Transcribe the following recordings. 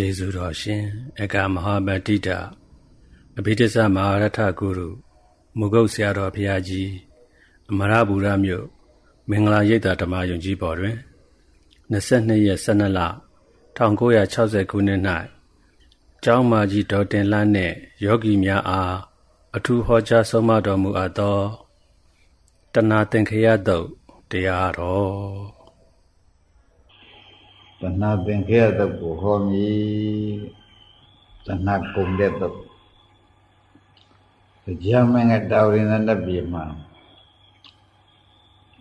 ကျေးဇူးတော်ရှင်အကမဟာဗတ္တိတအဘိဓစ္စမဟာရထဂုရုမုဂုတ်ဆရာတော်ဘုရားကြီးအမရဘူရမြို့မင်္ဂလာရိပ်သာဓမ္မယုံကြီးပေါ်တွင်22ရက်12လ1960ခုနှစ်၌ကျောင်းမာကြီးဒေါ်တင်လန်းနှင့်ယောဂီများအားအထူးဟောကြားဆုံးမတော်မူအပ်သောတဏှာသင်္ခရတုတ်တရားတော် တဏှာသင်္ခေယတုတ်ကိုဟောမည်တဏှာကုန်တဲ့တုတ်ကြာမင်းကတာဝရိဏတပြေမှာ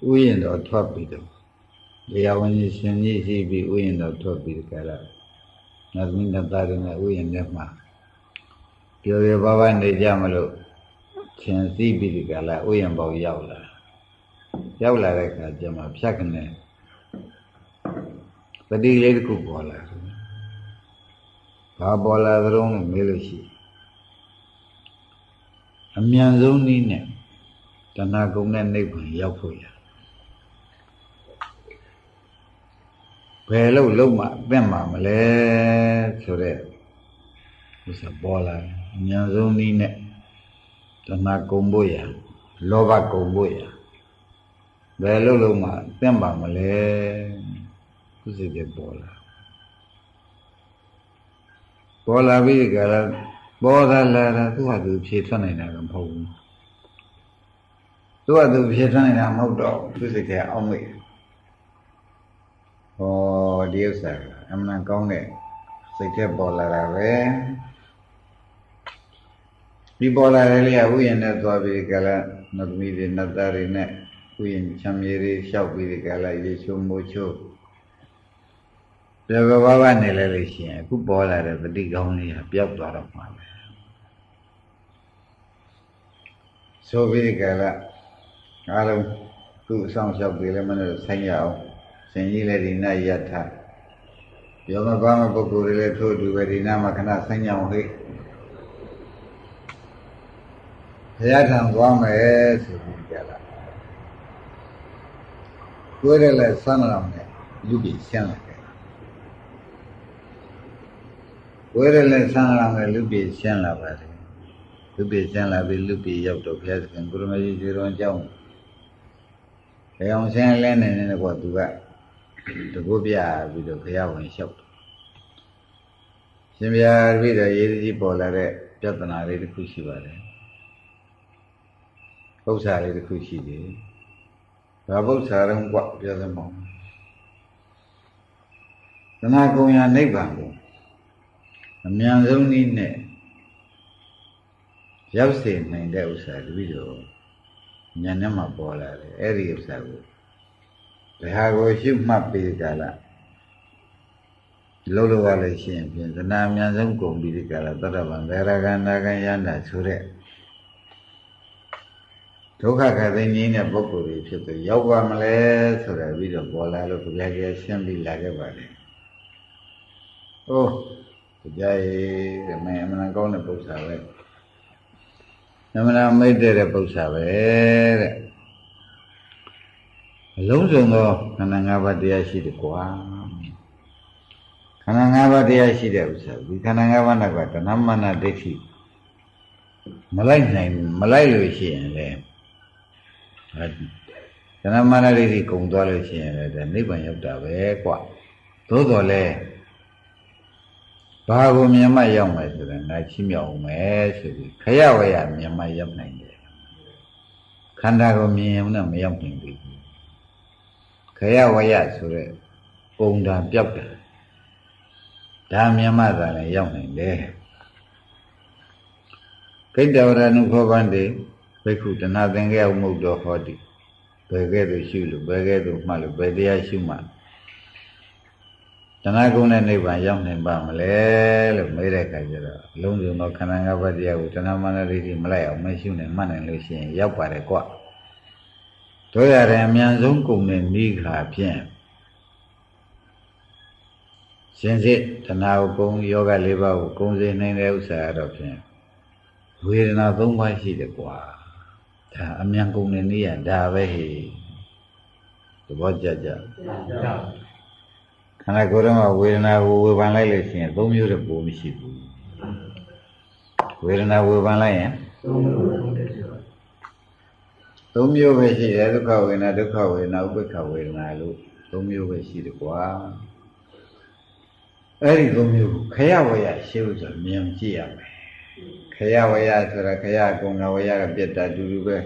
ဥယျာဉ်တော်ထွက်ပြီးတော့တရားဝင်ရှင်ကြီးရှိပြီးဥယျာဉ်တော်ထွက်ပြီးကြတာနတ်မင်းတသားတွေနဲ့ဥယျာဉ်ထဲမှာပြောရပါပါနေကြမလို့သင်သိပြီးဒီကလာဥယျာဉ်ပေါရောက်လာရောက်လာတဲ့အခါကျမှဖြတ်ကနေ ပတိလေးတစ်ခုပေါ်လာတယ်။ဘာပေါ်လာသလုံးလို့မေးလို့ရှိအမြန်ဆုံးနည်းနဲ့တဏှာကုံနဲ့နိဗ္ဗာန်ရောက်ဖို့ရဘယ်လို့လုံးမအသက်မှာမလဲဆိုတဲ့ဥစ္စာပေါ်လာအမြန်ဆုံးနည်းနဲ့တဏှာကုံဖို့ရလောဘကုံဖို့ရဘယ်လို့လုံးမအသက်မှာမလဲ သူစိတ်တွေပေါ်လာပေါ်လာပြီးကြလားပေါ်လာလာတာသူ့ဟာသူဖြေထွက်နိုင်တာကမဟုတ်ဘူးသူ့ဟာသူဖြေထွက်နိုင်တာမဟုတ်တော့သူစိတ်တွေအောင်းမိတ်ဟောဒီဥစ္စာအမှန်ကောင်းတဲ့စိတ်ထဲပေါ်လာတာပဲဒီပေါ်လာတဲ့လေးကဥယျာဉ်နဲ့သွားပြီးကြလားနတ်သမီးတွေနတ်သားတွေနဲ့ဥယျာဉ်ချမ်းမြေတွေလျှောက်ပြီးကြလားရေချိုးမိုးချိုး ပြဘဘဘနေလဲလို့ရှိရင်အခုပေါ်လာတဲ့ပฏิကောင်းလေးကပျောက်သွားတော့မှာပဲဆိုပြီးကြလားအားလုံးသူ့အဆောင်လျှောက်ပြီးလည်းမလို့ဆိုင်ရအောင်ရှင်ကြီးလည်းဒီနာယထယောမဘာမပုဂ္ဂိုလ်တွေလည်းထို့တူပဲဒီနာမှာခဏဆိုင်ရအောင်ဟိဘုရားထံသွားမယ်ဆိုပြီးကြလားကိုယ်လည်းဆန်းလာမယ်လူကြီးရှင်းလာ ဝဲရလဲဆန်းလာမယ်လူပြေရှင်းလာပါတယ်လူပြေရှင်းလာပြီးလူပြေရောက်တော့ဘုရားသခင်ကိုရမကြီးကျေတော်ကြောင်းဘယ်အောင်ရှင်းလဲနေနေကွာသူကတကုတ်ပြပြီးတော့ဘုရားဝင်လျှောက်ရှင်ဘုရားပြည့်တော်ရေးကြီးပေါ်လာတဲ့ပြဿနာလေးတစ်ခုရှိပါတယ်ပု္ပ္ပာလေးတစ်ခုရှိတယ်ဘာပု္ပ္ပာတော့ကွပြောစမောင်းသနာကုံရနိဗ္ဗာန်ကို အမြန်ဆုံးနည်းနဲ့ရောက်စေနိုင်တဲ့ဥစ္စာတပည့်တော်ဉာဏ်နဲ့မှပေါ်လာတယ်အဲ့ဒီဥစ္စာကိုဘယ်ဟာကိုရှုမှတ်ပြီးကြလားလုံးလို့ရလို့ရှိရင်ဖြင့်သနာအမြန်ဆုံးကုန်ပြီးကြလားတတ္တဗံဗေရကနာကယန္တာဆိုတဲ့ဒုက္ခခသိငြိမ်းတဲ့ပုဂ္ဂိုလ်တွေဖြစ်သူရောက်ပါမလဲဆိုတော့ပြီးတော့ပေါ်လာလို့ဘုရားကြီးရှင်းပြီးလာခဲ့ပါတယ်။အိုး တရားရေးတဲ့မင်းအမှန်ကောင်းတဲ့ပု္ပ္ပာပဲအမှန်မိတ်တဲ့ပု္ပ္ပာပဲတဲ့အလုံးစုံသောခန္ဓာ၅ပါးတရားရှိတယ်ကွာခန္ဓာ၅ပါးတရားရှိတဲ့ဥစ္စာဒီခန္ဓာ၅ပါးကတဏမနဒိဋ္ဌိမလိုက်နိုင်မလိုက်လို့ရှိရင်လေတဏမနဒိဋ္ဌိကုံသွားလို့ရှိရင်လည်းနိဗ္ဗာန်ရောက်တာပဲကွာသို့တော်လည်း ဘာကိုမြင်မှရောက်မယ်ဆိုတော့ငါချင်းမြောက်အောင်မယ်ဆိုပြီးခရဝရမြင်မှရောက်နိုင်တယ်ခန္ဓာကိုမြင်ရင်တော့မရောက်နိုင်ဘူးခရဝရဆိုတဲ့ပုံဓာပြောက်တယ်ဒါမြင်မှသာလည်းရောက်နိုင်တယ်ကိတ္တဝရနုခောဗန္တိဘိက္ခုတဏသင်္ကေယမုတ်တော်ဟောတိဘယ်ကဲ့သို့ရှုလို့ဘယ်ကဲ့သို့မှလို့ဘယ်တရားရှုမှ ဏှာကုန်းနဲ့နိဗ္ဗာန်ရောက်နိုင်ပါမလဲလို့မေးတဲ့အခါကျတော့အလုံးစုံသောခန္ဓာ၅ပါးတရားကိုတဏှာမာနဒိဋ္ဌိမလိုက်အောင်မရှိနဲ့မှတ်နိုင်လို့ရှိရင်ရောက်ပါတယ်ကွတို့ရတယ်အမြန်ဆုံးကုန်တဲ့နိခါဖြင့်ရှင်စစ်တဏှာကိုကုန်းယောဂ၄ပါးကိုကုန်းစေနိုင်တဲ့ဥစ္စာတော့ဖြင့်ဝေဒနာ၃ပါးရှိတယ်ကွာဒါအမြန်ကုန်တဲ့နေရဒါပဲဟေ့သဘောကျကြ န္ဓာကိုယ်တော့ဝေဒနာကိုဝေဖန်လိုက်လို့ရှိရင်သုံးမျိုးတည်းပိုမရှိဘူးဝေဒနာဝေဖန်လိုက်ရင်သုံးမျိုးပဲရှိတယ်ဒုက္ခဝေဒနာဒုက္ခဝေဒနာဥပ္ပခဝေဒနာလို့သုံးမျိုးပဲရှိတယ်ကွာအဲ့ဒီသုံးမျိုးကိုခရဝရရှင်းလို့ဆိုမြင်ကြည့်ရမယ်ခရဝရဆိုတာခရကုံကဝရကပြတ်တာတူတူပဲ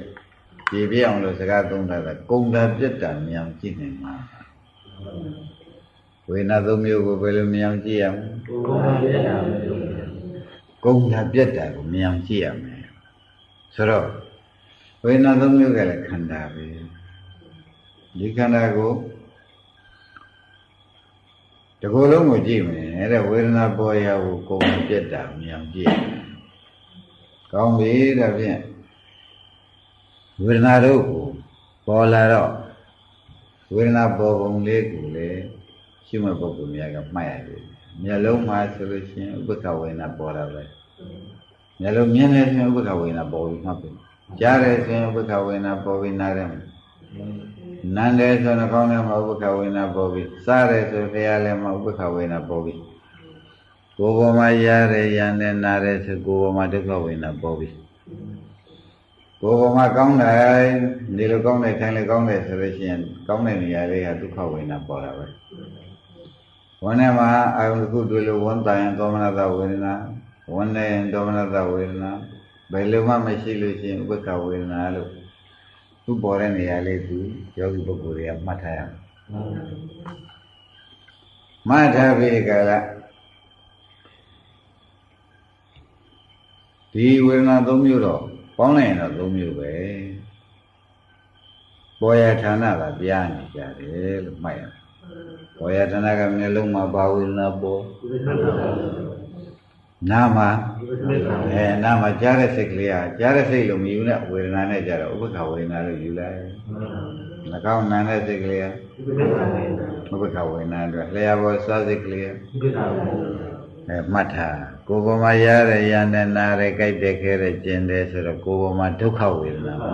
ပြေပြအောင်လို့စကားသုံးတာကကုံတာပြတ်တာမြင်ကြည့်နေမှာ ဝေဒနာသုံးမျိုးကိုဘယ်လိုမြင်ကြည့်ရမလဲကုံတာပြတ်တာကိုမြင်ကြည့်ရမယ်ဆိုတော့ဝေဒနာသုံးမျိုးကလည်းခန္ဓာပဲဒီခန္ဓာကိုတကူလုံးကိုကြည့်မယ်တဲ့ဝေဒနာပေါ်ရာကိုကုံပြတ်တာမြင်ကြည့်ရမယ်ကောင်းပြီဒါဖြင့်ဝေဒနာတို့ကိုပေါ်လာတော့ဝေဒနာပေါ်ပုံလေးကိုလေ ရှိမဲ့ပုဂ္ဂိုလ်များကမှတ်ရတယ်မျက်လုံးမှာဆိုလို့ရှိရင်ဥပ္ပခဝေဒနာပေါ်လာပဲမျက်လုံးမြင်နေဆိုရင်ဥပ္ပခဝေဒနာပေါ်ပြီးမှတ်ပြီကြားတယ်ဆိုရင်ဥပ္ပခဝေဒနာပေါ်ပြီးနားတယ်နန်းတယ်ဆိုရင်ကောင်းတယ်မှာဥပ္ပခဝေဒနာပေါ်ပြီးစားတယ်ဆိုဖရာလည်းမှာဥပ္ပခဝေဒနာပေါ်ပြီးကိုယ်ပေါ်မှာရတယ်ရန်တယ်နားတယ်ဆိုကိုယ်ပေါ်မှာဒုက္ခဝေဒနာပေါ်ပြီးကိုယ်ပေါ်မှာကောင်းတယ်ဒီလိုကောင်းတယ်ထိုင်လေကောင်းတယ်ဆိုလို့ရှိရင်ကောင်းတဲ့နေရာလေးကဒုက္ခဝေဒနာပေါ်တာပဲ ဝန်းထဲမှာအာယုန်တစ်ခုတွေ့လို့ဝန်းတိုင်သောမနတဝေဒနာဝန်းနေသောမနတဝေဒနာဘယ်လိုမှမရှိလို့ရှိရင်ဥပ္ပခဝေဒနာလို့သူ့ပေါ်တဲ့နေရာလေးသူယောဂီပုဂ္ဂိုလ်တွေကမှတ်ထားရမယ်မှတ်ထားပြီးကြလားဒီဝေဒနာ၃မျိုးတော့ပေါင်းလိုက်ရင်တော့၃မျိုးပဲပေါ်ရဌာနကပြားနေကြတယ်လို့မှတ်ရ ပေါ်ရဌာနကမျက်လုံးမှာဘာဝေဒနာပေါ်နာမှာအဲနာမှာကြားတဲ့စိတ်ကလေးကကြားတဲ့စိတ်လို့မယူနဲ့ဝေဒနာနဲ့ကြတော့ဥပ္ပခဝေဒနာလို့ယူလိုက်နှကောင်းနာတဲ့စိတ်ကလေးကဥပ္ပခဝေဒနာအတွက်လျှာပေါ်စားစိတ်ကလေးကအဲမှတ်ထားကိုယ်ပေါ်မှာရတဲ့ရတဲ့နာတဲ့ကြိုက်တဲ့ခဲတဲ့ကျင်တဲ့ဆိုတော့ကိုယ်ပေါ်မှာဒုက္ခဝေဒနာပါ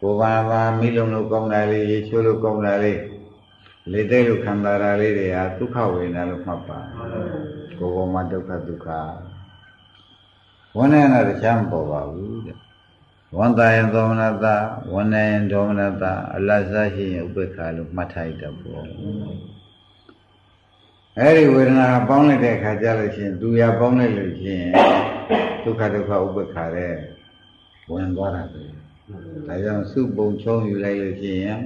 ကိုယ်ပေါ်မှာမိလုံးလို့ကောင်းတာလေးရေချိုးလို့ကောင်းတာလေး လေတဲ့လို့ခံစားတာလေးတွေဟာဒုက္ခဝေဒနာလို့မှတ်ပါကိုယ်ပေါ်မှာဒုက္ခဒုက္ခဝဏ္ဏနာတရားမပေါ်ပါဘူးတဲ့ဝန္တယံသောမနတဝဏ္ဏယံဒေါမနတအလတ်စားရှိရင်ဥပေက္ခလို့မှတ်ထားရတဲ့ပေါ့အဲ့ဒီဝေဒနာပေါင်းလိုက်တဲ့အခါကျလို့ရှိရင်သူရပေါင်းလိုက်လို့ရှိရင်ဒုက္ခဒုက္ခဥပေက္ခတဲ့ဝင်သွားတာပဲဒါကြောင့်စုပုံချုံယူလိုက်လို့ရှိရင်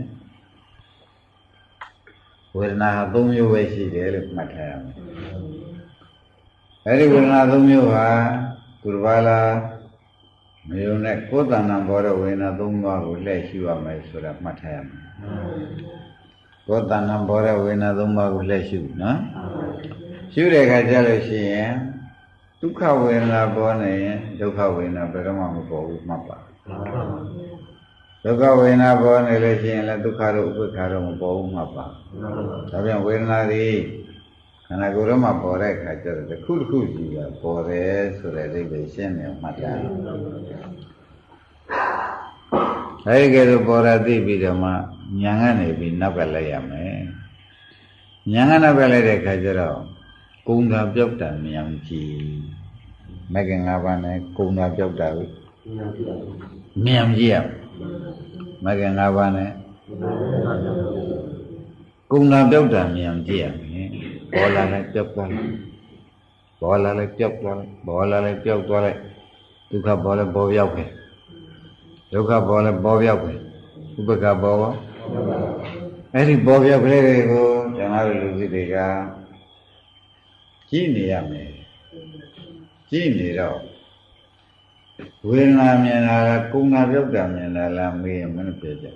ဝေဒနာ၃မျိုးပဲရှိတယ်လို့မှတ်ထားရမယ်အဲဒီဝေဒနာ၃မျိုးဟာကုရဘာလာမယုံနဲ့ကိုယ်တဏ္ဍဘောရဝေဒနာ၃ပါးကိုလှည့်ရှိရမယ်ဆိုတာမှတ်ထားရမယ်ကိုယ်တဏ္ဍဘောရဝေဒနာ၃ပါးကိုလှည့်ရှိနော်ရှိတဲ့အခါကျလို့ရှိရင်ဒုက္ခဝေဒနာပေါ်နေရင်ဒုက္ခဝေဒနာဘယ်တော့မှမပေါ်ဘူးမှတ်ပါ ဒုက္ခဝေဒနာပေါ်နေလို့ရှိရင်လည်းဒုက္ခတော့ဥပ္ပခါတော့မပေါ်ဘူးမှတ်ပါဒါပြန်ဝေဒနာတွေခန္ဓာကိုယ်တော့မှပေါ်တဲ့အခါကျတော့တစ်ခုတစ်ခုစီကပေါ်တယ်ဆိုတဲ့အိဗေရှင်းနေမှတ်တာအဲဒီကဲတော့ပေါ်တာသိပြီးတော့မှညာကနေပြီးနောက်ကလိုက်ရမယ်ညာကနောက်ကလိုက်တဲ့အခါကျတော့ကုံတာပြောက်တာမြန်ကြည့်မကင်၅ပါးနဲ့ကုံတာပြောက်တာကိုမြန်ကြည့်ရမ ကင်၅ပါးနဲ့ကုံတာပြောက်တာမြန်ကြည့်ရမယ်ပေါ်လာလိုက်ပြောက်သွားလိုက်ပေါ်လာလိုက်ပြောက်သွားလိုက်ပေါ်လာလိုက်ပြောက်သွားလိုက်ဒုက္ခပေါ်လဲပေါ်ပြောက်ပဲဒုက္ခပေါ်လဲပေါ်ပြောက်ပဲဥပ္ပခပေါ်ပါအဲ့ဒီပေါ်ပြောက်ကလေးတွေကိုကျွန်တော်တို့လူစီတွေကကြည့်နေရမယ်ကြည့်နေတော့ ဝေဒနာမြင်တာလားကုဏပြောက်တာမြင်တာလားမေးရင်မနှပြကြ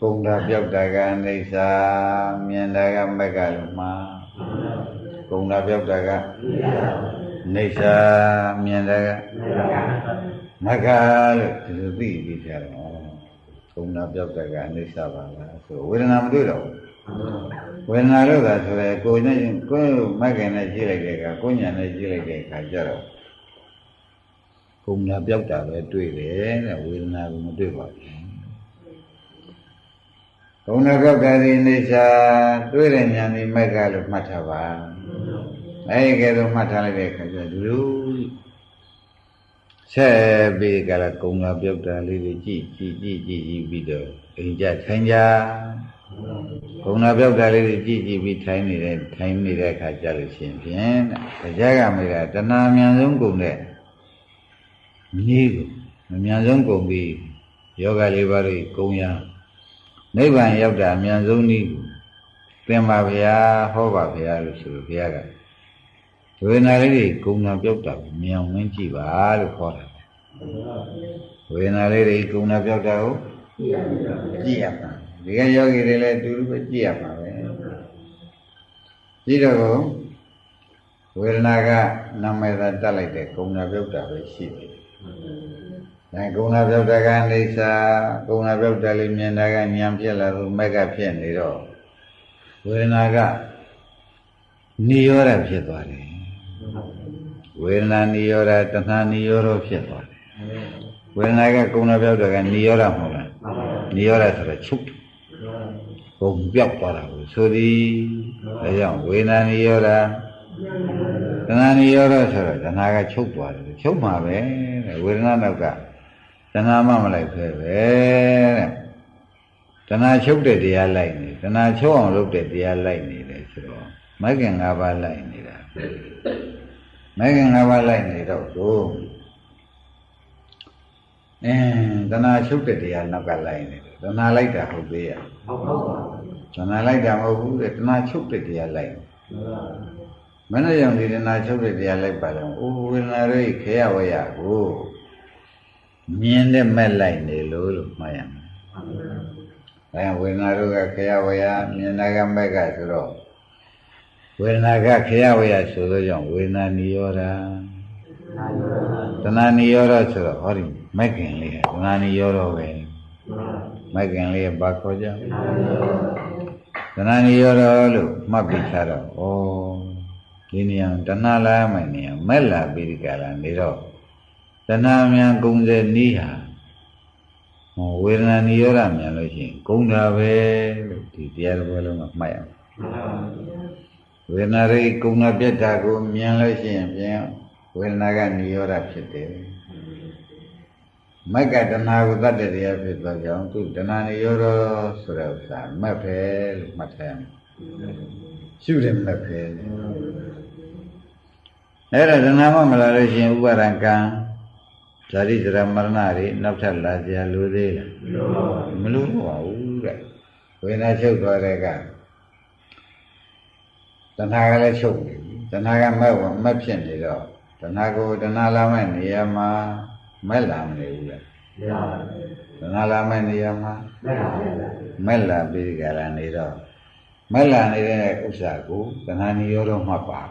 ကုဏပြောက်တာကအနိစ္စမြင်တာကမက်ကလို့မှာကုဏပြောက်တာကနိစ္စမြင်တာကမက်ကလို့ဒီလိုသိပြီးကြတော့ကုဏပြောက်တာကအနိစ္စပါလားဆိုဝေဒနာမတွေ့တော့ဘူးဝေဒနာလို့သာဆိုရဲကိုယ်နဲ့ကိုယ်မက်ကင်နဲ့ကြည့်လိုက်တဲ့အခါကိုယ်ညာနဲ့ကြည့်လိုက်တဲ့အခါကျတော့ ကုံလာပြောက်တာပဲတွေ့တယ်တဲ့ဝေဒနာကမတွေ့ပါဘူးဘုံနာပြောက်တာဒီနေစာတွေ့တဲ့ဉာဏ်ဒီမက်ကလို့မှတ်ထားပါအဲဒီကဲတော့မှတ်ထားလိုက်တဲ့အခါကျလူလူဆက်ပြီးကြလားကုံလာပြောက်တာလေးတွေကြည့်ကြည့်ကြည့်ကြည့်ကြည့်ပြီးတော့အိမ်ကြထိုင်ကြကုံလာပြောက်တာလေးတွေကြည့်ကြည့်ပြီးထိုင်နေတဲ့ထိုင်နေတဲ့အခါကျလို့ရှိရင်ဖြင့်တရားကမေးတာတဏှာမြန်ဆုံးကုံတဲ့ မြေကိုမမြန်ဆုံးကုံပြီးယောဂလေးပါးတွေကုံရနိဗ္ဗာန်ရောက်တာအမြန်ဆုံးနည်းကိုသင်ပါဗျာဟောပါဗျာလို့ဆိုလို့ဘုရားကဝေဒနာလေးတွေကုံတာပြောက်တာကိုမြင်အောင်မင်းကြည့်ပါလို့ခေါ်တာဝေဒနာလေးတွေကုံတာပြောက်တာကိုကြည့်ရမှာဒီကယောဂီတွေလည်းအတူတူပဲကြည့်ရမှာပဲကြည့်တော့ဝေဒနာကနာမည်သာတက်လိုက်တဲ့ကုံတာပြောက်တာပဲရှိတယ် အဲကုံနာပြောက်တာကအိဋ္ဌာကုံနာပြောက်တာလေးမြင်တာကဉာဏ်ဖြစ်လာလို့မက်ကဖြစ်နေတော့ဝေဒနာကနိရောဓဖြစ်သွားတယ်ဝေဒနာနိရောဓတဏှာနိရောဓဖြစ်သွားတယ်ဝေဒနာကကုံနာပြောက်တာကနိရောဓမဟုတ်လားနိရောဓဆိုတော့ချုပ်ကုံပြောက်သွားတာကိုဆိုသည်ဒါကြောင့်ဝေဒနာနိရောဓ တဏှာနိရောဓဆိုတော့တဏှာကချုပ်သွားတယ်ချုပ်မှာပဲတဲ့ဝေဒနာနောက်ကတဏှာမှမလိုက်ပဲပဲတဲ့တဏှာချုပ်တဲ့တရားလိုက်နေတဏှာချုပ်အောင်လုပ်တဲ့တရားလိုက်နေတယ်ဆိုတော့မိုက်ကင်၅ပါးလိုက်နေတာမိုက်ကင်၅ပါးလိုက်နေတော့ကိုအင်းတဏှာချုပ်တဲ့တရားနောက်ကလိုက်နေတယ်တဏှာလိုက်တာဟုတ်သေးရဲ့ဟုတ်ဟုတ်ပါတဏှာလိုက်တာမဟုတ်ဘူးတဲ့တဏှာချုပ်တဲ့တရားလိုက် မနဲ့ရောင်ဒီတဏှာချုပ်တဲ့တရားလိုက်ပါတော့အိုးဝေဒနာရိခေယဝယကိုမြင်တဲ့မဲ့လိုက်နေလို့လို့မှားရမယ်။အဲဝေဒနာတို့ကခရဝယမြင်တာကမဲ့ကဆိုတော့ဝေဒနာကခရဝယဆိုလို့ကြောင့်ဝေဒနာနိရောဓတဏှာနိရောဓဆိုတော့ဟောဒီမဲ့ခင်လေးကတဏှာနိရောဓပဲမဲ့ခင်လေးကဘာခေါ်ကြတဏှာနိရောဓလို့မှတ်ပြီးထားတော့ဩ ဒီနေရာတဏှာလာမယ်နေရာမဲ့လာပြီးဒီကလာနေတော့တဏှာမြန်ကုံစေနီးဟာဟောဝေဒနာနိရောဓမြန်လို့ရှိရင်ကုံတာပဲလို့ဒီတရားတော်လုံးကမှတ်ရအောင်ဝေဒနာရိကုံတာပြတ်တာကိုမြန်လို့ရှိရင်ပြန်ဝေဒနာကနိရောဓဖြစ်တယ်မက်ကတဏှာကိုတတ်တဲ့တရားဖြစ်သွားကြောင်းသူတဏှာနိရောဓဆိုတဲ့ဥစ္စာမက်ပဲလို့မှတ်ထားရမယ်ရှုတယ်မက်ပဲ အဲ့ဒါတဏှာမှမလာလို့ရှိရင်ဥပါဒံကံဇာတိဇရာမရဏတွေနောက်ထပ်လာကြလို့သေးလားမလို့ပါဘူးတဲ့ဝေဒနာချုပ်သွားတဲ့ကတဏှာကလည်းချုပ်နေပြီတဏှာကမဲ့ဝမဲ့ဖြစ်နေတော့တဏှာကိုတဏှာလာမဲ့နေရာမှာမဲ့လာမနေဘူးလေတဏှာလာမဲ့နေရာမှာမဲ့လာပြီးကြလာနေတော့မဲ့လာနေတဲ့ဥစ္စာကိုတဏှာနိရောဓမှတ်ပါ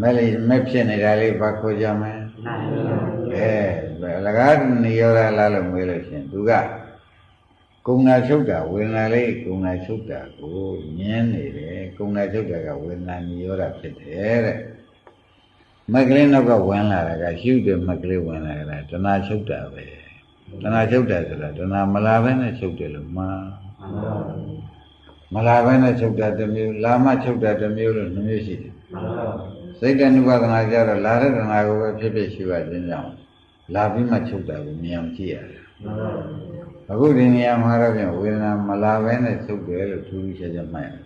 မဲ့လေးမဲ့ဖြစ်နေတာလေးဘာခေါ်ကြမလဲအဲအလကားနေရောလာလို့မေးလို့ရှင်သူကကုံနာချုပ်တာဝေဒနာလေးကုံနာချုပ်တာကိုညင်းနေတယ်ကုံနာချုပ်တာကဝေဒနာနိရောဓဖြစ်တယ်တဲ့မက်ကလေးနောက်ကဝင်လာတာကရှုတယ်မက်ကလေးဝင်လာတာတဏှာချုပ်တာပဲတဏှာချုပ်တာဆိုတာတဏှာမလာဘဲနဲ့ချုပ်တယ်လို့မှားမလာဘဲနဲ့ချုပ်တာတစ်မျိုးလာမှချုပ်တာတစ်မျိုးလို့နှမျိုးရှိတယ် စိတ်တ ानु ပါဒနာကြတော့လာတဲ့တဏှာကိုပဲဖြစ်ဖြစ်ရှိပါခြင်းကြောင့်လာပြီးမှချုပ်တာကိုမြင်အောင်ကြည့်ရတယ်အခုဒီနေရာမှာတော့ပြန်ဝေဒနာမလာဘဲနဲ့ချုပ်တယ်လို့ထူးထူးခြားခြားမှတ်ရတယ်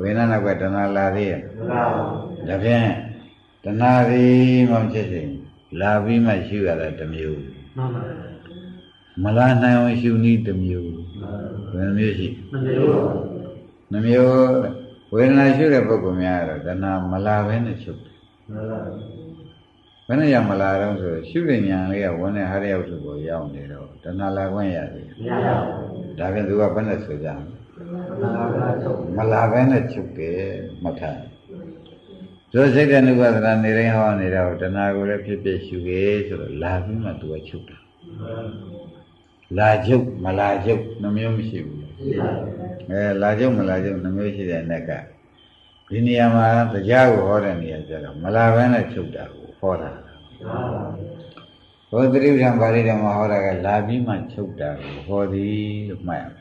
ဝေဒနာနောက်ကတဏှာလာသေးရဲ့ဒါဖြင့်တဏှာဒီမှဖြစ်စဉ်လာပြီးမှရှိရတာတစ်မျိုးမလာနိုင်အောင်ရှုနည်းတစ်မျိုးဘယ်မျိုးရှိနှမျိုး ဝေဒနာရှုတဲ့ပုဂ္ဂိုလ်များတော့တဏှာမလာဘဲနဲ့ချုပ်တယ်ဘယ်နဲ့ရမလာတော့ဆိုရှုတဲ့ဉာဏ်လေးကဝန်နဲ့ဟာရရောက်သူကိုရောက်နေတော့တဏှာလာခွင့်ရတယ်မရပါဘူးဒါပြန်သူကဘယ်နဲ့ဆိုကြမလာဘဲနဲ့ချုပ်တယ်မှတ်ထားတို့စိတ်တဲ့နုပါဒနာနေတိုင်းဟောနေတော့တဏှာကိုလည်းဖြစ်ဖြစ်ရှုရဲဆိုတော့လာပြီးမှသူကချုပ်တာလာချုပ်မလာချုပ်နှမျိုးမရှိဘူး အဲလာကြုံမလာကြုံနှမျိုးရှိတဲ့နဲ့ကဒီနေရာမှာတရားကိုဟောတဲ့နေရာကျတော့မလာဘဲနဲ့ချုပ်တာကိုဟောတာဘုသတိပ္ပံပါဠိတော်မှာဟောတာကလာပြီးမှချုပ်တာကိုဟောသည်လို့မှတ်ရမယ်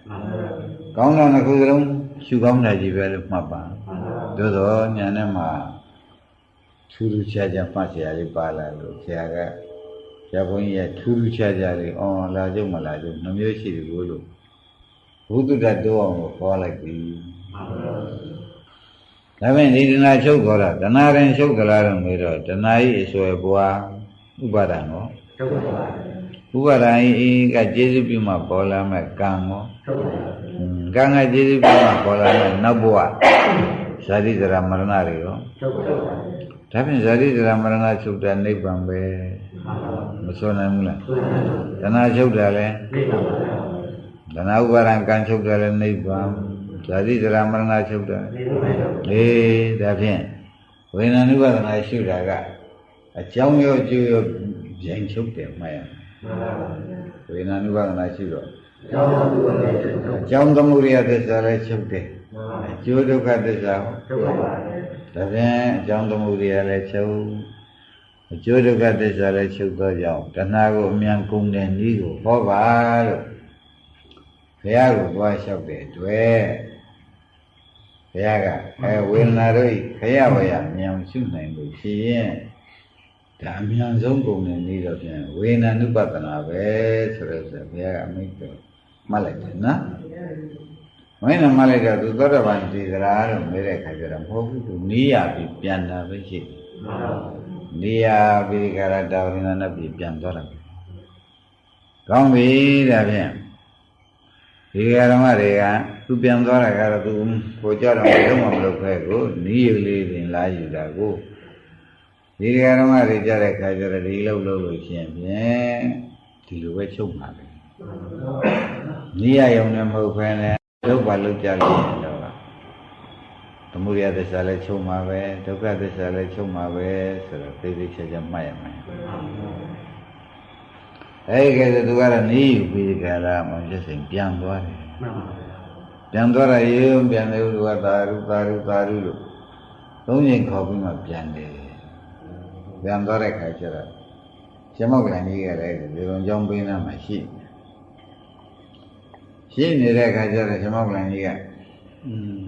။ကောင်းတော်နှစ်ခုစလုံးရှုကောင်းတာကြီးပဲလို့မှတ်ပါ။သို့တော့ညာနဲ့မှာထူးထူးခြားခြားမှတ်စရာလေးပါလာလို့ဆရာကဆရာဘုန်းကြီးကထူးထူးခြားခြားလေးအော်လာကြုံမလာကြုံနှမျိုးရှိတယ်လို့ ဘုဒ္ဓတတ်တော့အောင်ကိုခေါ်လိုက်ပြီ။ဒါပေမဲ့ဒီဒနာချုပ်ခေါ်တာဒနာရင်ချုပ်ကြလားတော့မေးတော့ဒနာဤအစွဲပွားဥပါဒံနော်ထုတ်ပါပါဥပါဒံဤကကျေစုပြုမှပေါ်လာမဲ့ကံရောထုတ်ပါပါကံကကျေစုပြုမှပေါ်လာမဲ့နောက်ဘဝဇာတိဇရာမရဏတွေရောထုတ်ပါပါဒါဖြင့်ဇာတိဇရာမရဏချုပ်တဲ့နိဗ္ဗာန်ပဲမစွန့်နိုင်ဘူးလားတဏှာချုပ်တယ်လဲနေပါပါ တဏှာဥပါဒံကံချုပ်တယ်လဲနိဗ္ဗာန်ဇာတိဇရာမရဏချုပ်တယ်နေပါပါအေးဒါဖြင့်ဝေဒနာနုပါဒနာရှုတာကအကြောင်းရောအကျိုးရောပြန်ချုပ်တယ်မှတ်ရမယ်ဝေဒနာနုပါဒနာရှုတော့ကျောင်းတော်သူတွေထုတ်အကြောင်းသမှုရိယသစ္စာလည်းချုပ်တယ်အကျိုးဒုက္ခသစ္စာဟောထုတ်ပါပါဒါဖြင့်အကြောင်းသမှုရိယလည်းချုပ်အကျိုးဒုက္ခသစ္စာလည်းချုပ်သောကြောင့်တဏှာကိုအမြန်ကုန်တဲ့နည်းကိုဟောပါလို့ ဘုရားကိုသွားလျှောက်တဲ့အတွက်ဘုရားကအဲဝေဒနာတို့ခရဝရမြန်ရှုနိုင်လို့ဖြစ်ရင်ဒါအမြန်ဆုံးကုန်တဲ့နည်းတော့ဖြင့်ဝေဒနာနုပဒနာပဲဆိုတော့ဆိုဘုရားကအမိန့်တော်မှတ်လိုက်တယ်နော်မင်းနဲ့မလိုက်တော့သူသောတာပန်တည်သလားလို့မေးတဲ့ခါကျတော့မဟုတ်ဘူးသူနီးရပြီးပြန်တာပဲရှိတယ်။နီးရပြီးခါရတာဝိနာနဲ့ပြီးပြန်သွားတာပဲ။ကောင်းပြီဒါဖြင့် ဒီဓမ္မတွေကသူပြန်သွားတာကတော့သူကိုကြတော့ဘယ်တော့မှမလုပ်ခဲ့ကိုနီးရလေးတင်လာယူတာကိုဒီဓမ္မတွေကြတဲ့ခါကျတော့ဒီလောက်လုပ်လို့ရှိရင်ဖြင့်ဒီလိုပဲချုပ်မှာပဲ။နီးရရုံနဲ့မဟုတ်ဘဲနဲ့လောက်ပါလောက်ကြလို့ရင်တော့သမုဒယသစ္စာလည်းချုပ်မှာပဲဒုက္ခသစ္စာလည်းချုပ်မှာပဲဆိုတော့သိသိချာချာမှတ်ရမယ် အဲဒီကဲဆိုသူကတော့နေယူပြီးကြတာမှဖြစ်စဉ်ပြန်သွားတယ်မှန်ပါပြန်သွားတာရေပြန်တယ်သူကသာရုသာရုသာရုလို့သုံးချိန်ခေါ်ပြီးမှပြန်တယ်ပြန်သွားတဲ့ခါကျတော့ရှင်မောက္ကလန်ကြီးကလည်းဒီလိုကြောင်းပေးနာမှာရှိတယ်ရှိနေတဲ့ခါကျတော့ရှင်မောက္ကလန်ကြီးကอืม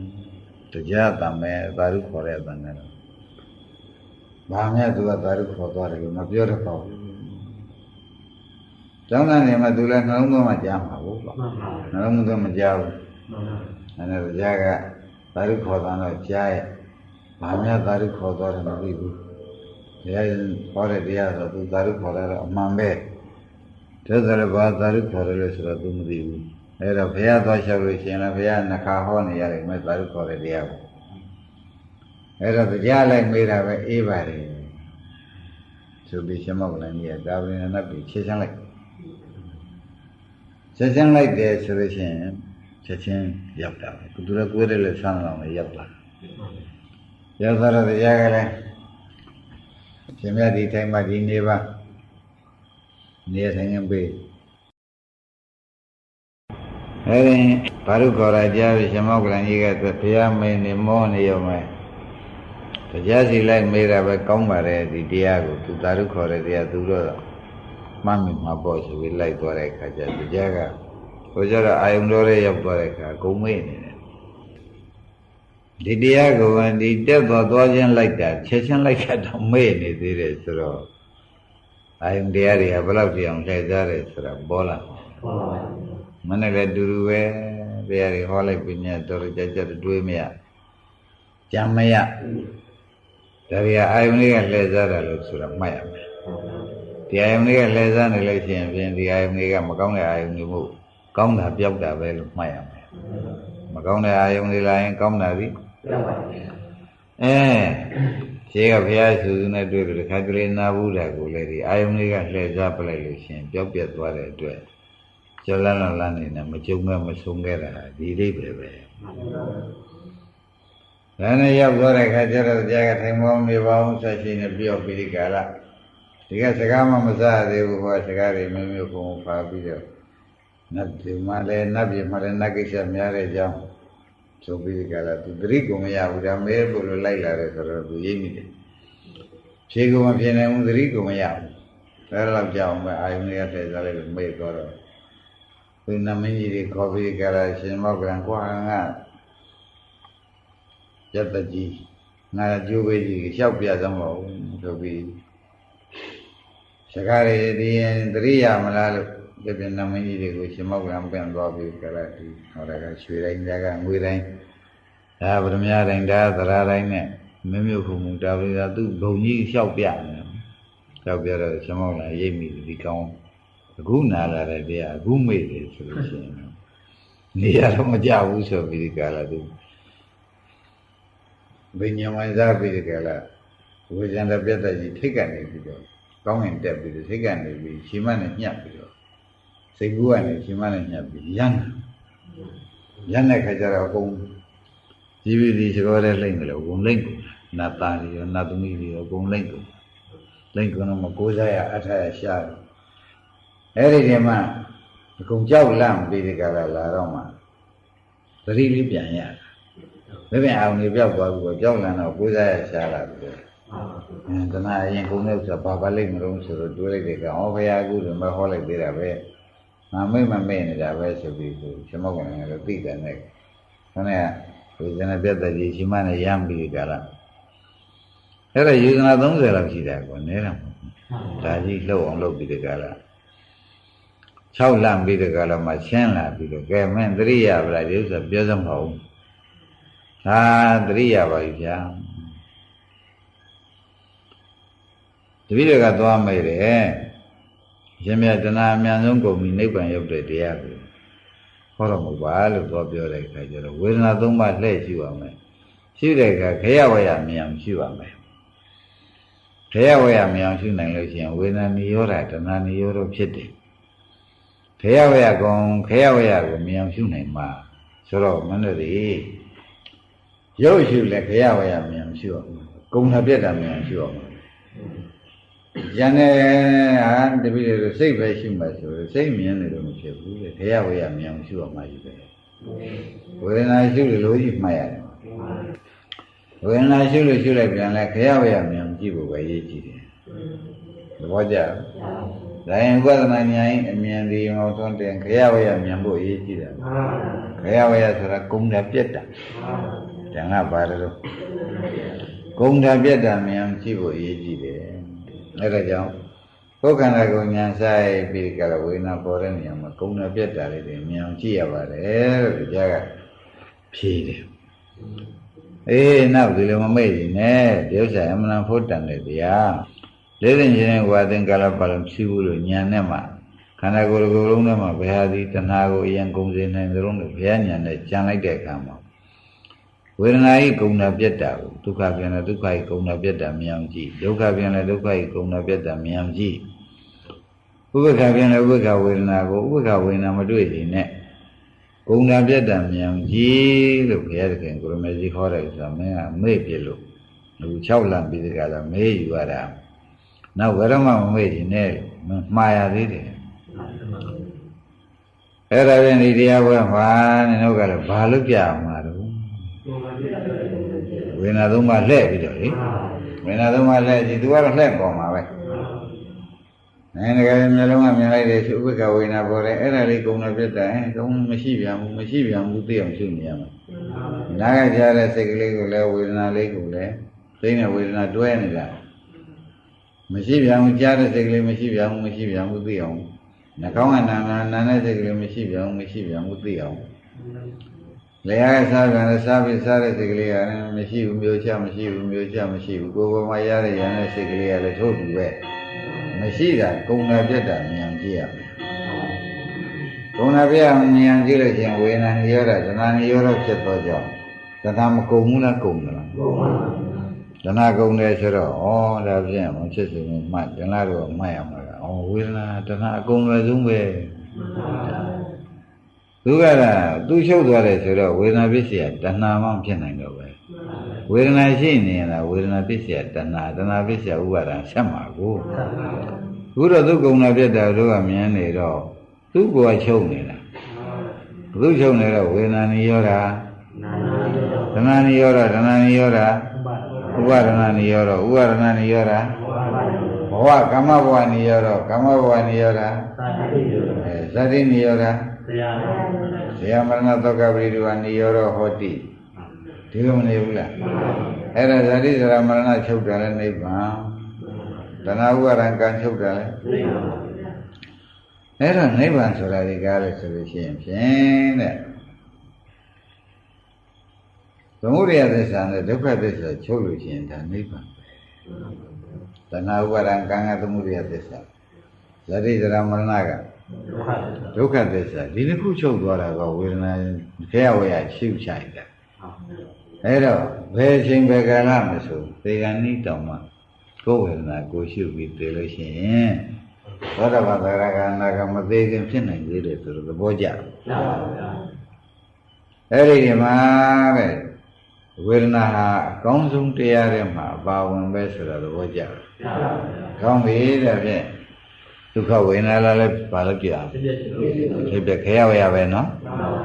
တရားတမ်းမဲ့သာရုခေါ်တဲ့အတန်နဲ့ဘာမှသူကသာရုခေါ်သွားတယ်လို့မပြောတော့ပါဘူး ကျောင်းသားနေမှာသူလည်းနှလုံးသွင်းမှကြားမှာဘူးပေါ့မှန်ပါနှလုံးသွင်းမကြားဘူးမှန်ပါအဲ့ဒါကြားကသာရုခေါ်တာတော့ကြားရဲ့ဘာမှသာရုခေါ်သွားတယ်မသိဘူးတရားဟောတဲ့တရားဆိုသူသာရုခေါ်တာတော့အမှန်ပဲဒါဆိုလည်းဘာသာရုခေါ်တယ်လို့ဆိုတော့သူမသိဘူးအဲ့တော့ဘုရားသွားလျှောက်လို့ရှိရင်လည်းဘုရားနှခါဟောနေရတယ်မဲ့သာရုခေါ်တဲ့တရားကိုအဲ့တော့ကြားလိုက်မေးတာပဲအေးပါတယ်သူပြီးရှမောကလည်းကြီးကဒါဝိနနတ်ပြီးခြေချမ်းလိုက် ခြေချမ်းလိုက်တယ်ဆိုလို့ရှိရင်ချက်ချင်းရောက်တာပဲသူလည်းကိုယ်တည်းလည်းဆန်းလောင်လည်းရောက်လာရောက်သွားတော့တရားကလည်းရှင်မြတ်ဒီတိုင်းမှာဒီနေပါနေထိုင်ရင်ပေးအဲဒီဘာလို့ခေါ်ရကြပြီရှင်မောကလန်ကြီးကဘုရားမင်းနေမောနေရောမယ်တရားစီလိုက်မေးတာပဲကောင်းပါတယ်ဒီတရားကိုသူသာရုခေါ်တဲ့တရားသူတော့ မှတ်မိမှာပေါ့ဆိုပြီးလိုက်သွားတဲ့အခါကျတရားကဟိုကျတော့အာယုံတော်ရဲ့ရောက်သွားတဲ့အခါဂုံမေ့နေတယ်ဒီတရားကိုဒီတက်သွားသွားချင်းလိုက်တာချက်ချင်းလိုက်တာတော့မေ့နေသေးတယ်ဆိုတော့အာယုံတရားတွေကဘယ်လောက်ကြအောင်လှည့်သားတယ်ဆိုတာပေါ်လာမှန်ပါမနဲ့လည်းတူတူပဲတရားတွေဟောလိုက်ပြီးမြတ်တော်ကြကြတွေးမရကြမ်းမရဒါတွေကအာယုန်လေးကလှည့်စားတာလို့ဆိုတာမှတ်ရမယ် ဒီအာယုန်လေးကလှည့်စားနေလို့ရှိရင်ဖြင့်ဒီအာယုန်လေးကမကောင်းတဲ့အာယုန်တွေမို့ကောင်းတာပြောက်တာပဲလို့မှတ်ရမယ်မကောင်းတဲ့အာယုန်တွေလာရင်ကောင်းတာပြီပြောပါအဲခြေကဘုရားဆူဆူနဲ့တွေ့ပြီးတစ်ခါကလေးနာဘူးတာကိုလည်းဒီအာယုန်လေးကလှည့်စားပလိုက်လို့ရှိရင်ပြောက်ပြက်သွားတဲ့အတွက်ကျော်လန်းလန်းလန်းနေနဲ့မကြုံမဲ့မဆုံးခဲ့တာဒီလေးပဲပဲဒါနဲ့ရောက်သွားတဲ့ခါကျတော့ကြားကထိုင်မောင်းနေပါအောင်ဆက်ရှိနေပြောပြီးဒီကလာ ဒီကစကားမှမစားသေးဘူးဟောစကားတွေမျိုးမျိုးကုန်ဖာပြီးတော့နတ်ဒီမှာလည်းနတ်ပြည်မှာလည်းနတ်ကိစ္စများတဲ့အကြောင်းဆိုပြီးဒီကလာသူသတိကိုမရဘူးဒါမဲဖို့လို့လိုက်လာတယ်ဆိုတော့သူရိပ်မိတယ်ဖြေကိုမဖြေနိုင်ဘူးသတိကိုမရဘူးအဲလောက်ကြောင်ပဲအာယုန်ရတဲ့စားလိုက်မေ့သွားတော့ဒီနမင်းကြီးတွေခေါ်ပြီးကြလာရှင်မောကံကွာငါရတကြီးငါကျိုးပေးကြီးလျှောက်ပြသမောဆိုပြီး စကားတွေဒီရင်တရိယာမလားလို့ဒီပြင်နမင်းကြီးတွေကိုရှင်မောကံပြန်သွားပြီးကြလာဒီဟောတာကရွှေတိုင်းကြကငွေတိုင်းဒါဗရမယတိုင်းဒါသရတိုင်းနဲ့မင်းမျိုးခုံမူတာပြီးသားသူ့ဘုံကြီးလျှောက်ပြနေတယ်လျှောက်ပြတော့ရှင်မောကံရိပ်မိဒီကောင်းအခုနာလာတဲ့တရားအခုမေ့တယ်ဆိုလို့ရှိရင်နေရာတော့မကြဘူးဆိုပြီးဒီကလာသူဘိညာမစားပြီးဒီကလာ ဝိဇ္ဇန္တပြတ်တကြီးထိတ်ကနေပြီးတော့ကောင်းရင်တက်ပြီးတော့ထိတ်ကနေပြီးရှင်မနဲ့ညှပ်ပြီးတော့စိတ်ကူးကနေရှင်မနဲ့ညှပ်ပြီးရမ်းရမ်းတဲ့ခါကျတော့အကုန်ជីဝီဒီစကောတဲ့လိမ့်တယ်လို့အကုန်လိမ့်ကုန်နတ်သားတွေရောနတ်သမီးတွေရောအကုန်လိမ့်ကုန်လိမ့်ကုန်တော့မကိုးစားရအထရရှာတယ်အဲ့ဒီတည်းမှာအကုန်ကြောက်လန့်ပြီးဒီကလာလာတော့မှသတိလေးပြန်ရတာဘယ်ပြန်အောင်နေပြောက်သွားပြီးတော့ကြောက်လန့်တော့ကိုးစားရရှာလာတယ် အဲတနာအရင်ကုန်းနေဆိုဘာပါလိမ့်မလို့ဆိုတော့တွေးလိုက်တဲ့ကဩဘုရားကူတယ်မဟောလိုက်သေးတာပဲငါမိတ်မမေ့နေတာပဲဆိုပြီးကိုရှမောကလည်းလည်းသိတယ်နဲ့ခဏကဝိဇ္ဇနာပြတ်တဲ့ကြီးရှိမနဲ့ရမ်းပြီးကြလားအဲ့ဒါယူဇနာ30လောက်ရှိတယ်ကွာနဲတာမဟုတ်ဘူးဒါကြီးလှုပ်အောင်လုပ်ပြီးကြလား6လမ်းပြီးကြလားမှရှင်းလာပြီးတော့ကဲမင်းသတိရပါလားဒီဥစ္စာပြောစမ်းပါဦးဟာသတိရပါပြီဗျာ တပည့်တွေကသွားမိတယ်ရှင်မြတ်တဏှာအမြန်ဆုံးကုန်ပြီနိဗ္ဗာန်ရောက်တဲ့တရားကိုဟောတော်မူပါလို့သွားပြောတဲ့အခါကျတော့ဝေဒနာသုံးပါးလှည့်ရှိပါမယ်ရှိတဲ့အခါခရဝရမြန်ရှိပါမယ်ခရဝရမြန်ရှိနိုင်လို့ရှိရင်ဝေဒနာနိရောဓတဏှာနိရောဓဖြစ်တယ်ခရဝရကောင်ခရဝရကိုမြန်ရှိနိုင်မှာဆိုတော့မင်းတို့ဒီရုပ်ရှိလဲခရဝရမြန်ရှိအောင်ဂုဏပြက်တာမြန်ရှိအောင် ရန်နေဟာတပည့်တွေစိတ်ပဲရှိမှဆိုတော့စိတ်မြင်တယ်လို့မဖြစ်ဘူးလေခရဝရမြင်အောင်ရှုရမှာကြီးပဲဝေဒနာရှုလို့လို့ကြီးမှတ်ရတယ်ဝေဒနာရှုလို့ရှုလိုက်ပြန်လဲခရဝရမြင်ကြည့်ဖို့ပဲရေးကြည့်တယ်သဘောကျလားဒါရင်ဝေဒနာဉာဏ်အမြင်ဒီမောသွန်းတင်ခရဝရမြင်ဖို့ရေးကြည့်တယ်ခရဝရဆိုတာကုံတာပြက်တာတန်ခါပါတယ်လို့ကုံတာပြက်တာမြင်ကြည့်ဖို့ရေးကြည့်တယ် အဲ့ဒါကြောင့်ကိုယ်ခန္ဓာကိုယ်ဉာဏ်ဆိုင်ပြီးကြတော့ဝေဒနာပေါ်တဲ့နေရာမှာကုံနာပြက်တာလေးတွေမြင်အောင်ကြည့်ရပါတယ်လို့ဒီကြားကဖြေတယ်အေးနောက်ဒီလိုမမေ့ရင်နဲ့ဒီဥစ္စာအမှန်ဖို့တန်တယ်တရားလေးသိချင်းဝါသင်္ကာလပါလုံးဖြူလို့ဉာဏ်နဲ့မှခန္ဓာကိုယ်ကိုယ်လုံးထဲမှာဘယ်ဟာဒီတဏှာကိုအရင်ကုန်စေနိုင်သလုံးလို့ဘုရားဉာဏ်နဲ့ကြံလိုက်တဲ့အခါမှာ ဝေဒနာဤကုံနာပြတ်တာကိုဒုက္ခပြန်လဲဒုက္ခဤကုံနာပြတ်တာမြင်အောင်ကြည့်ဒုက္ခပြန်လဲဒုက္ခဤကုံနာပြတ်တာမြင်အောင်ကြည့်ဥပ္ပခပြန်လဲဥပ္ပခဝေဒနာကိုဥပ္ပခဝေဒနာမတွေ့ရင်နဲ့ကုံနာပြတ်တာမြင်အောင်ကြည့်လို့ဘုရားသခင်ကိုရမေကြီးခေါ်တယ်ဆိုတာမင်းကမေ့ပြလို့လူ6လမ်းပြီးတကလားမေ့ယူရတာနောက်ဝရမမမေ့ရင်နဲ့မှားရသေးတယ်အဲ့ဒါပြန်ဒီတရားပွဲမှာနင်တို့ကလည်းဘာလို့ပြမှာတော့ ဝေဒနာသုံးပါးလှဲ့ပြီးတော့လေဝေဒနာသုံးပါးလှဲ့ကြည့်သူကတော့လှဲ့ပေါ်မှာပဲနိုင်ငယ်မျိုးလုံးကမြင်လိုက်တယ်သူဥပ္ပကဝေဒနာပေါ်တယ်အဲ့ဒါလေးကုံတော့ပြတ်တယ်အဲကုံမရှိပြန်ဘူးမရှိပြန်ဘူးသိအောင်ရှုနေရမှာနားကကြားတဲ့စိတ်ကလေးကိုလည်းဝေဒနာလေးကိုလည်းသိနေဝေဒနာတွဲနေတာမရှိပြန်ဘူးကြားတဲ့စိတ်ကလေးမရှိပြန်ဘူးမရှိပြန်ဘူးသိအောင်နှာခေါင်းကနာနာနာတဲ့စိတ်ကလေးမရှိပြန်ဘူးမရှိပြန်ဘူးသိအောင် လေယာစားပြန်လဲစားပြီးစားတဲ့စိတ်ကလေးကလည်းမရှိဘူးမျိုးချမရှိဘူးမျိုးချမရှိဘူးကိုယ်ပေါ်မှာရတဲ့ရန်တဲ့စိတ်ကလေးကလည်းထို့တူပဲမရှိတာကုံနာပြတ်တာဉာဏ်ကြည့်ရမယ်ကုံနာပြတ်ဉာဏ်ကြည့်လို့ရှိရင်ဝေဒနာညရောတာဒနာညရောတော့ဖြစ်တော့ကြောင့်ဒနာမကုံဘူးလားကုံတယ်လားကုံပါဘူးဒနာကုံတယ်ဆိုတော့ဩဒါဖြင့်မဖြစ်စေဘူးမှတ်ဒနာတော့မှတ်ရမှာဩဝေဒနာဒနာအကုန်လွယ်ဆုံးပဲ သူကလည်းသူရှုပ်သွားတယ်ဆိုတော့ဝေဒနာပစ္စည်းကတဏှာမှဖြစ်နိုင်တော့ပဲဝေဒနာရှိနေရင်လားဝေဒနာပစ္စည်းကတဏှာတဏှာပစ္စည်းဥပါဒံဆက်မှာကိုခုတော့သူကုံနာပြတ်တာတို့ကမြင်နေတော့သူ့ကိုယ်ကချုပ်နေတာဘုချုပ်နေတော့ဝေဒနာနိရောဓဒနာနိရောဓဒနာနိရောဓဥပါဒနာနိရောဓဥပါဒနာနိရောဓဝဘဝကမ္မဘဝနိရောဓကမ္မဘဝနိရောဓသာတိယောအဲဇတိနိရောဓ တရားဇေယမရဏသောကပရိဒဝနိရောဓဟောတိဒီလိုမနေဘူးလားအဲ့ဒါဇတိဇရာမရဏချုပ်တယ်လဲနိဗ္ဗာန်တဏှာဥပါဒံကံချုပ်တယ်လဲသိပါအဲ့တော့နိဗ္ဗာန်ဆိုတာဒီကားလဲဆိုလို့ရှိရင်ဖြင့်တဲ့သမုဒယသစ္စာနဲ့ဒုက္ခသစ္စာချုပ်လို့ရှိရင်ဒါနိဗ္ဗာန်တဏှာဥပါဒံကံကသမုဒယသစ္စာ ဇတိဇရာမရဏကဒုက္ခဒုက္ခသစ္စာဒီတစ်ခုချုပ်သွားတာကဝေဒနာခဲရဝေရရှိချိုက်တယ်အဲ့တော့ဘယ်အချိန်ဘယ်ကာလမဆိုသေကံဤတောင်မှကိုယ်ဝေဒနာကိုရှုပြီးသိလို့ရှိရင်သောတာပန်သရဂနာကမသေးခင်ဖြစ်နိုင်သေးတယ်ဆိုတော့သဘောကျတယ်နာပါဗျာအဲ့ဒီဒီမှာပဲဝေဒနာဟာအကောင်းဆုံးတရားတွေမှာအပါဝင်ပဲဆိုတာသဘောကျတယ်နာပါဗျာကောင်းပြီတဲ့ဖြင့် ဒုက္ခဝေဒနာလာလဲဘာလို့ပြအောင်ဖြစ်ဖြစ်ဖြစ်ဖြစ်ပြခဲရဝေရပဲနော်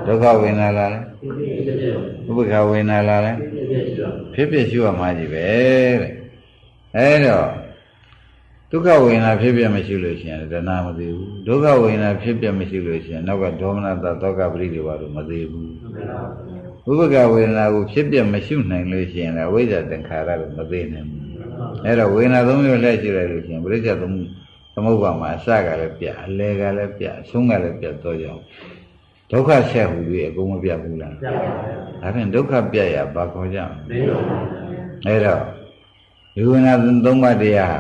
ဒုက္ခဝေဒနာလာလဲဖြစ်ဖြစ်ဥပ္ပခဝေဒနာလာလဲဖြစ်ဖြစ်ဖြစ်ဖြစ်ရှုရမှာကြီးပဲတဲ့အဲတော့ဒုက္ခဝေဒနာဖြစ်ဖြစ်မရှိလို့ရှိရင်တဏှာမသိဘူးဒုက္ခဝေဒနာဖြစ်ဖြစ်မရှိလို့ရှိရင်နောက်ကဒေါမနတသောကပရိဒီဝါတို့မသိဘူးဥပ္ပခဝေဒနာကိုဖြစ်ဖြစ်မရှိနိုင်လို့ရှိရင်လည်းအဝိဇ္ဇာသင်္ခါရကိုမသိနိုင်ဘူးအဲတော့ဝေဒနာသုံးမျိုးလက်ရှိလိုက်လို့ရှိရင်ပရိစ္ဆေသုံး သမုပ္ပါမှာအစကလည်းပြအလယ်ကလည်းပြအဆုံးကလည်းပြတော့ကြောင်းဒုက္ခဆက်ဟူပြီးအကုန်မပြဘူးလားပြပါဗျာဒါဖြင့်ဒုက္ခပြရဘာခေါ်ကြမလဲသိပါဗျာအဲတော့ဒီဝိနာသုံးပါးတရား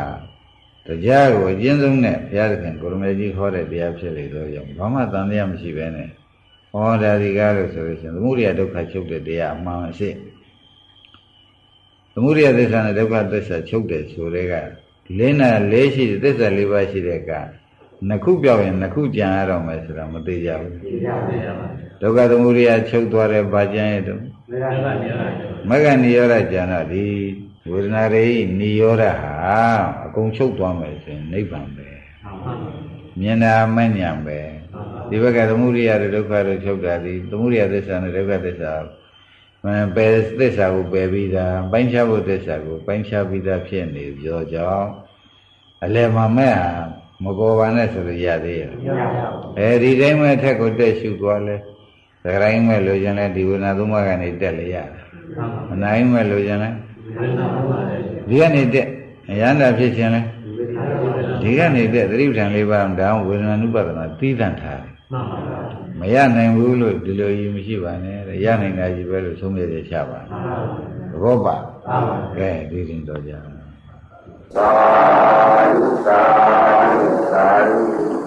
ဟာတရားကိုအကျဉ်းဆုံးနဲ့ဘုရားသခင်ကိုရမေကြီးဟောတဲ့တရားဖြစ်လေတော့ကြောင့်ဘာမှတန်တရားမရှိပဲနဲ့ဟောဒါဒီကားလို့ဆိုလို့ရှိရင်သမုဒိယဒုက္ခချုပ်တဲ့တရားအမှန်အစစ်သမုဒိယသစ္စာနဲ့ဒုက္ခသစ္စာချုပ်တယ်ဆိုတဲ့က လင်းနာလေးရှိတဲ့သစ္စာလေးပါးရှိတဲ့ကနှစ်ခုပြောက်ရင်နှစ်ခုကြံရတော့မယ်ဆိုတာမသေးကြဘူးသိပါဗျာဒုက္ခသမုဒိယချုပ်သွားတဲ့ဘာကြံရတော့မေရပါဗျာမဂ္ဂနိရောဓကျန်တော့ဒီဝေဒနာတွေနိရောဓဟာအကုန်ချုပ်သွားမယ်ဆိုရင်နိဗ္ဗာန်ပဲဟုတ်ပါမြင်တာမဉဏ်ပဲဒီဘက်ကသမုဒိယတို့ဒုက္ခတို့ချုပ်တာဒီသမုဒိယသစ္စာနဲ့ဒုက္ခသစ္စာ မပယ်သစ္စာကိုပယ်ပြီးသားပိုင်းခြားဖို့သစ္စာကိုပိုင်းခြားပြီးသားဖြစ်နေပြောကြောင်းအလယ်မှာမဲ့ဟာမပေါ်ပါနဲ့ဆိုလို့ရသေးရဲ့ရပါဗျာအဲဒီတိုင်းမဲ့ထက်ကိုတက်ရှုသွားလဲသကတိုင်းမဲ့လိုချင်လဲဒီဝေဒနာသုံးပါးကနေတက်လေရတယ်ဟုတ်ပါမနိုင်မဲ့လိုချင်လဲဝိညာဉ်ပါဗျာဒီကနေတက်အရဟန္တာဖြစ်ခြင်းလဲဝိညာဉ်ပါဗျာဒီကနေတက်သတိပဋ္ဌာန်လေးပါးဒါအောင်ဝေဒနာနုပဒနာသီးသန့်ထားတယ်မှန်ပါဗျာ မရနိုင်ဘူးလို့ဒီလိုကြီးမရှိပါနဲ့တဲ့ရနိုင်တာကြီးပဲလို့ဆုံးဖြတ်ချက်ချပါမှန်ပါသဘောပါပါပါကဲဒီရင်တော့ကြာသာဓုသာဓုသာဓု